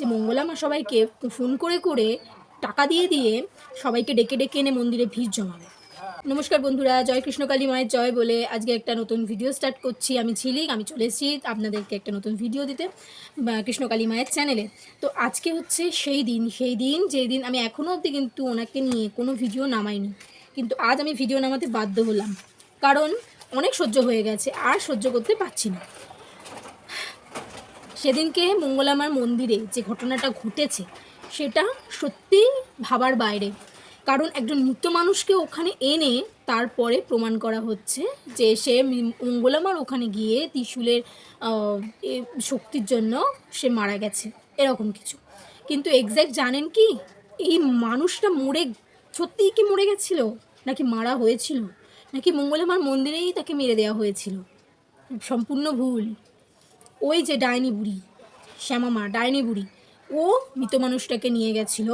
যে মঙ্গলামা সবাইকে ফোন করে করে টাকা দিয়ে দিয়ে সবাইকে ডেকে ডেকে এনে মন্দিরে ভিড় জমাবে। নমস্কার বন্ধুরা, জয় কৃষ্ণকালী মায়ের জয় বলে আজকে একটা নতুন ভিডিও স্টার্ট করছি। আমি ঝিলিক, আমি চলে এসেছি আপনাদেরকে একটা নতুন ভিডিও দিতে কৃষ্ণকালী মায়ের চ্যানেলে তো আজকে হচ্ছে সেই দিন সেই দিন, যেই দিন আমি এখনও অবধি কিন্তু ওনাকে নিয়ে কোনো ভিডিও নামাইনি। কিন্তু আজ আমি ভিডিও নামাতে বাধ্য হলাম। কারণ অনেক সহ্য হয়ে গেছে, আর সহ্য করতে পারছি না। সেদিনকে মঙ্গলামার মন্দিরে যে ঘটনাটা ঘটেছে, সেটা সত্যি ভাবার বাইরে। কারণ একজন মৃত মানুষকে ওখানে এনে তারপরে প্রমাণ করা হচ্ছে যে সে মঙ্গলামার ওখানে গিয়ে ত্রিশূলের শক্তির জন্য সে মারা গেছে, এরকম কিছু। কিন্তু এক্স্যাক্ট জানেন কি? এই মানুষটা মরে, সত্যিই কি মরে গেছিল? নাকি মারা হয়েছিল? নাকি মঙ্গলামার মন্দিরেই তাকে মেরে দেওয়া হয়েছিল? সম্পূর্ণ ভুল। ওই যে ডাইনি বুড়ি শ্যামামা ডাইনি বুড়ি, ও মৃত মানুষটাকে নিয়ে গেছিল।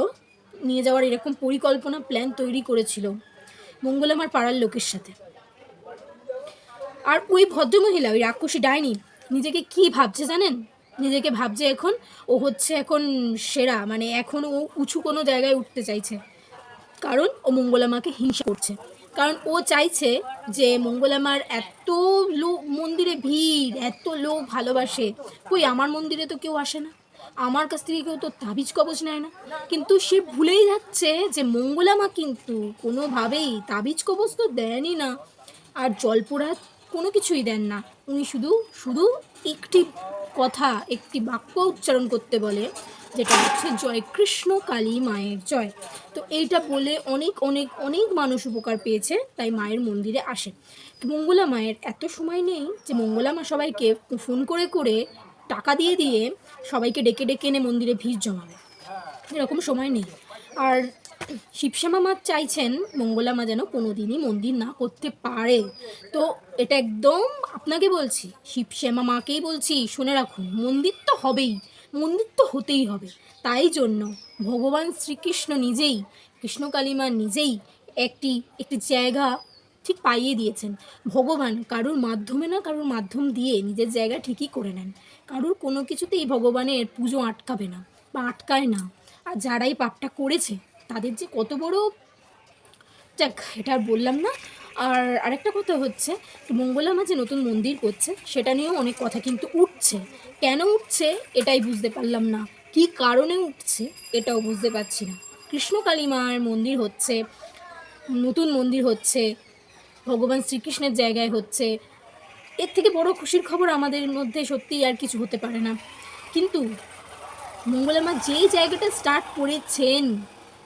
নিয়ে যাওয়ার এরকম পরিকল্পনা প্ল্যান তৈরি করেছিল মঙ্গলামার পাড়ার লোকের সাথে। আর ওই ভদ্রমহিলা, ওই রাক্ষসী ডাইনি, নিজেকে কি ভাবছে জানেন? নিজেকে ভাবছে এখন ও হচ্ছে এখন সেরা মানে এখন ও উঁচু কোনো জায়গায় উঠতে চাইছে। কারণ ও মঙ্গলামাকে হিংসা করছে। কারণ ও চাইছে যে মঙ্গলামার এত লোক মন্দিরে ভিড়, এত লোক ভালোবাসে। কই, আমার মন্দিরে তো কেউ আসে না। আমার কাছ থেকে কেউ তো তাবিজ কবজ নেয় না। কিন্তু সে ভুলেই যাচ্ছে যে মঙ্গলামা কিন্তু কোনোভাবেই তাবিজ কবজ তো দেনই না। আর জলপোড়া কোনো কিছুই দেন না। উনি শুধু শুধু একটি কথা, একটি বাক্য উচ্চারণ করতে বলে যেটা হচ্ছে জয়, কৃষ্ণ কালী মায়ের জয়। তো এইটা বলে অনেক অনেক অনেক মানুষ উপকার পেয়েছে, তাই মায়ের মন্দিরে আসে। মঙ্গলা মায়ের এত সময় নেই যে মঙ্গলা মা সবাইকে ফোন করে করে টাকা দিয়ে দিয়ে সবাইকে ডেকে ডেকে এনে মন্দিরে ভিড় জমাবে। এরকম সময় নেই। আর শিবশ্যামা মা চাইছেন মঙ্গলা মা যেন কোনোদিনই মন্দির না করতে পারে। তো এটা একদম আপনাকে বলছি, শিবশ্যামা মাকেই বলছি, শুনে রাখুন, মন্দির তো হবেই। মন্দির তো হতেই হবে। তাই জন্য ভগবান শ্রীকৃষ্ণ নিজেই কৃষ্ণকালী মা নিজেই একটি একটি জায়গা ঠিক পাইয়ে দিয়েছেন। ভগবান কারুর মাধ্যমে না কারুর মাধ্যম দিয়ে নিজের জায়গা ঠিকই করে নেন। কারুর কোনো কিছুতেই ভগবানের পুজো আটকাবে না বা আটকায় না। আর যারাই পাপটা করেছে, তাদের যে কত বড়, যাক, এটা বললাম না। আর আরেকটা কথা হচ্ছে, মঙ্গলামা যে নতুন মন্দির করছে, সেটা নিয়েও অনেক কথা কিন্তু উঠছে। কেন উঠছে, এটাই বুঝতে পারলাম না। কি কারণে উঠছে, এটাও বুঝতে পারছি না। কৃষ্ণকালী মার মন্দির হচ্ছে, নতুন মন্দির হচ্ছে, ভগবান শ্রীকৃষ্ণের জায়গায় হচ্ছে। এর থেকে বড় খুশির খবর আমাদের মধ্যে সত্যিই আর কিছু হতে পারে না। কিন্তু মঙ্গলামা যেই জায়গাটা স্টার্ট করেছেন,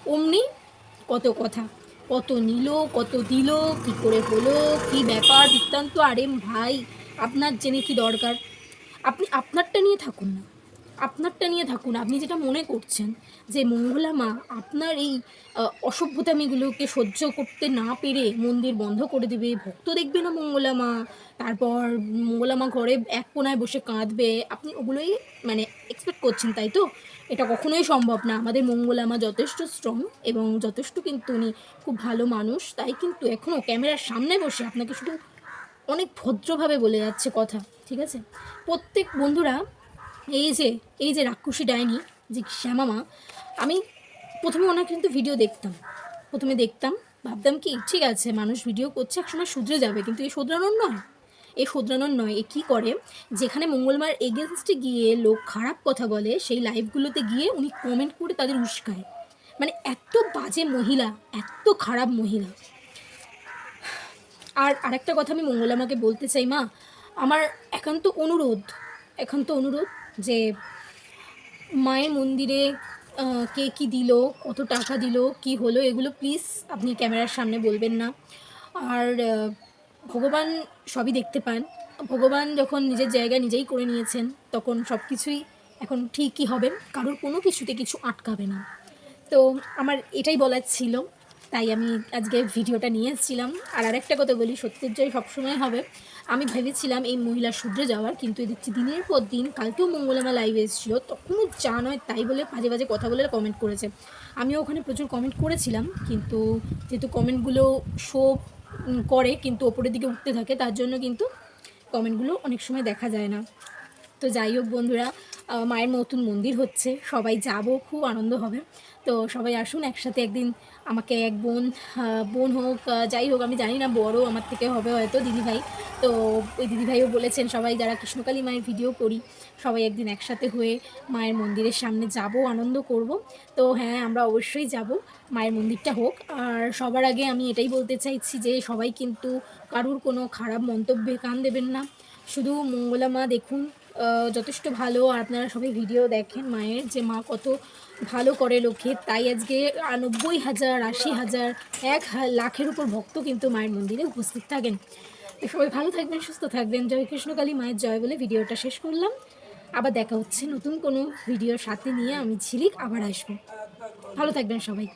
অমনি কত কথা। কত নিল, কত দিল, কি করে হলো, কি ব্যাপার? বৃত্তান্ত আরে ভাই, আপনার জেনে কি দরকার? আপনি, আপনারটা নিয়ে থাকুন না। আপনারটা নিয়ে থাকুন, আপনি যেটা মনে করছেন যে মঙ্গলা মা, আপনার এই অসভ্যতামিগুলোকে সহ্য করতে না পেরে মন্দির বন্ধ করে দেবে, ভক্ত দেখবে না মঙ্গলা মা, তারপর মঙ্গলা মা ঘরে এক কোনায় বসে কাঁদবে, আপনি ওগুলোই মানে এক্সপেক্ট করছেন, তাই তো? এটা কখনোই সম্ভব না, আমাদের মঙ্গলা মা যথেষ্ট স্ট্রং এবং যথেষ্ট কিন্তু উনি খুব ভালো মানুষ, তাই কিন্তু এখনও ক্যামেরার সামনে বসে আপনাকে শুধু অনেক ভদ্রভাবে বলে যাচ্ছে কথা, ঠিক আছে? প্রত্যেক বন্ধুরা এই যে এই যে রাক্ষসী ডাইনি, যে শ্যামামা আমি প্রথমে ওনার কিন্তু ভিডিও দেখতাম। প্রথমে দেখতাম, ভাবতাম কি, ঠিক আছে, মানুষ ভিডিও করছে, একসময় শুধরে যাবে, কিন্তু এই শুধরানোর নয়। এই শুধরানোর নয়, এ কী করে? যেখানে মঙ্গলবার এগেনস্টে গিয়ে লোক খারাপ কথা বলে, সেই লাইভগুলোতে গিয়ে উনি কমেন্ট করে তাদের উস্কায়। মানে এত বাজে মহিলা, এত খারাপ মহিলা। আর আরেকটা কথা আমি মঙ্গলামাকে বলতে চাই মা, আমার একান্ত অনুরোধ একান্ত অনুরোধ যে মায়ের মন্দিরে কে কি দিল, কত টাকা দিল, কি হলো, এগুলো প্লিজ আপনি ক্যামেরার সামনে বলবেন না। আর ভগবান সবই দেখতে পান। ভগবান যখন নিজের জায়গা নিজেই করে নিয়েছেন, তখন সব কিছুই এখন ঠিকই হবে। কারোর কোনো কিছুতে কিছু আটকাবে না। তো আমার এটাই বলার ছিল। তাই আমি আজকে ভিডিওটা নিয়ে এসেছিলাম। আর আরেকটা কথা বলি, সত্যের জয় সবসময় হবে। আমি ভেবেছিলাম এই মহিলা শুধরে যাওয়ার, কিন্তু দেখছি দিনের পর দিন কালকেও মঙ্গলামা লাইভ এসেছিল। তখনও যা নয় তাই বলে বাজে বাজে কথা বলে কমেন্ট করেছে। আমিও ওখানে প্রচুর কমেন্ট করেছিলাম, কিন্তু যেহেতু কমেন্টগুলো শো করে, কিন্তু ওপরের দিকে উঠতে থাকে, তার জন্য কিন্তু কমেন্টগুলো অনেক সময় দেখা যায় না। তো যাই হোক বন্ধুরা মায়ের নতুন মন্দির হচ্ছে, সবাই যাব, খুব আনন্দ হবে। তো সবাই আসুন একসাথে একদিন আমাকে এক বোন বোন হোক যাই হোক, আমি জানি না, বড়, আমার থেকে হবে হয়তো দিদিভাই। তো ওই দিদিভাইও বলেছেন, সবাই যারা কৃষ্ণকালী মায়ের ভিডিও করি, সবাই একদিন একসাথে হয়ে মায়ের মন্দিরের সামনে যাব, আনন্দ করব। তো হ্যাঁ আমরা অবশ্যই যাব, মায়ের মন্দিরটা হোক। আর সবার আগে আমি এটাই বলতে চাইছি যে সবাই কিন্তু কারুর কোনো খারাপ মন্তব্যে কান দেবেন না। শুধু মঙ্গলা মা দেখুন যথেষ্ট ভালো, আর আপনারা সবাই ভিডিও দেখেন মায়ের যে মা কত ভালো করে লোকে তাই আজকে নব্বই হাজার, আশি হাজার, এক লাখের উপর ভক্ত কিন্তু মায়ের মন্দিরে উপস্থিত থাকেন। সবাই ভালো থাকবেন, সুস্থ থাকবেন। জয় কৃষ্ণকালী, মায়ের জয় বলে ভিডিওটা শেষ করলাম। আবার দেখা হচ্ছে নতুন কোনো ভিডিওর সাথে নিয়ে আমি ঝিলিক আবার আসব। ভালো থাকবেন সবাই।